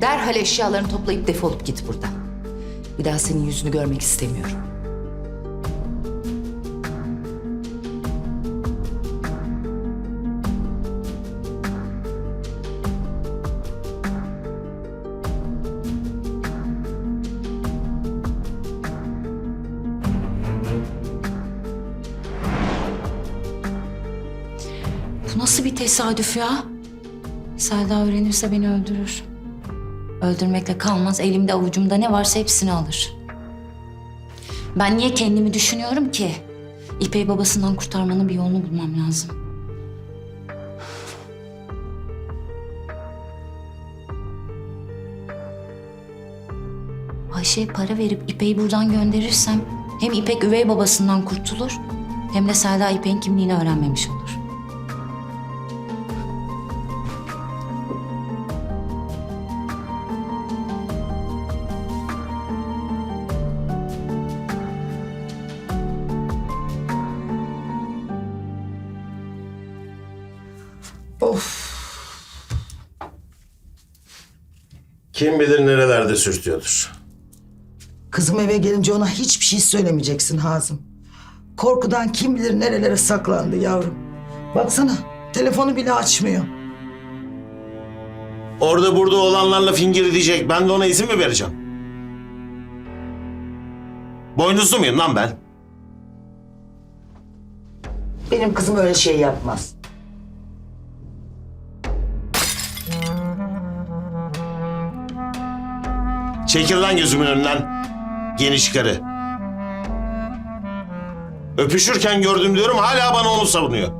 Derhal eşyalarını toplayıp defolup git buradan. Bir daha senin yüzünü görmek istemiyorum. Bu nasıl bir tesadüf ya? Selda öğrenirse beni öldürür. Öldürmekle kalmaz. Elimde avucumda ne varsa hepsini alır. Ben niye kendimi düşünüyorum ki? İpek'i babasından kurtarmanın bir yolunu bulmam lazım. Ayşe'ye para verip İpek'i buradan gönderirsem hem İpek üvey babasından kurtulur hem de Selda İpek'in kimliğini öğrenmemiş olur. Kim bilir nerelerde sürtüyordur. Kızım eve gelince ona hiçbir şey söylemeyeceksin Hazım. Korkudan kim bilir nerelere saklandı yavrum. Baksana telefonu bile açmıyor. Orada burada olanlarla fingir diyecek. Ben de ona izin mi vereceğim? Boynuzlu muyum lan ben? Benim kızım öyle şey yapmaz. Çekil lan gözümün önünden. Geniş karı. Öpüşürken gördüm diyorum hala bana onu savunuyor.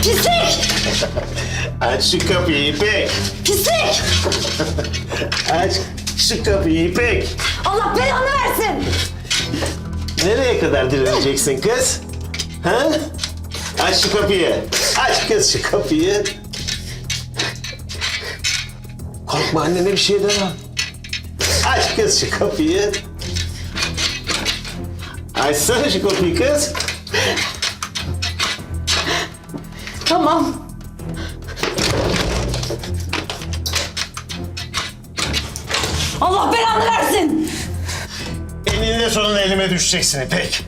Pislik! Aç şu kapıyı İpek. Pislik! Aç şu kapıyı İpek. Allah belanı versin! Nereye kadar direneceksin kız? Ha? Aç şu kapıyı. Aç kız şu kapıyı. Korkma annene bir şey demem. Aç kız şu kapıyı. Açsana şu kapıyı kız. Tamam. Allah belanı versin! Eninde sonunda elime düşeceksin İpek.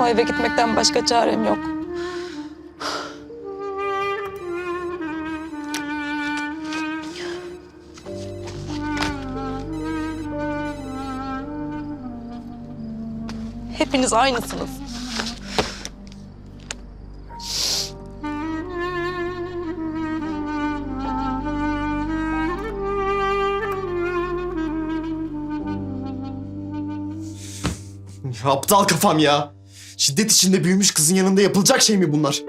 O eve gitmekten başka çarem yok. Hepiniz aynısınız. Aptal kafam ya. Şiddet içinde büyümüş kızın yanında yapılacak şey mi bunlar?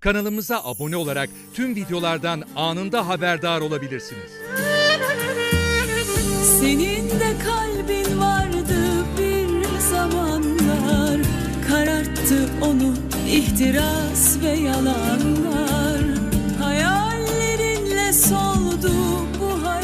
Kanalımıza abone olarak tüm videolardan anında haberdar olabilirsiniz. Senin de kalbin vardı bir zamanlar Kararttı onu ihtiras ve yalanlar